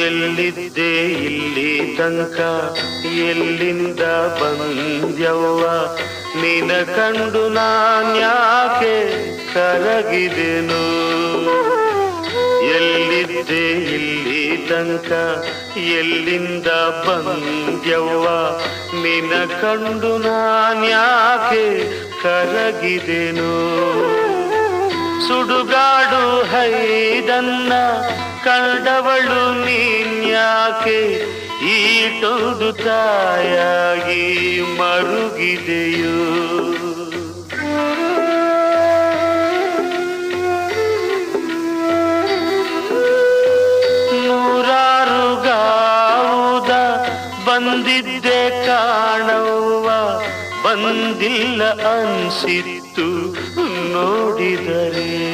ಎಲ್ಲಿದ್ದೆ ಇಲ್ಲಿ ತನಕ? ಎಲ್ಲಿಂದ ಬಂದ್ಯವ್ವ? ನಿನ ಕಂಡು ನಾನ್ಯಾಕೆ ಕರಗಿದೆನು? ಎಲ್ಲಿದ್ದೆ ಇಲ್ಲಿ ತನಕ? ಎಲ್ಲಿಂದ ಬಂದ್ಯವ್ವ? ನಿನ ಕಂಡು ನಾನ್ಯಾಕೆ ಕರಗಿದೆನು? ಸುಡುಗಾಡು ಹೈದನ್ನ ಕಂಡವಳು ನೀನ್ಯಾಕೆ ಈಟೊಂದು ತಾಯಾಗಿ ಮರುಗಿದೆಯೋ. ನೂರಾರು ಗಾವುದ ಬಂದಿದ್ದೆ ಕಾಣವ್ವ ಬಂದಿಲ್ಲ ಅನ್ಸಿತ್ತು ನೋಡಿದರೆ.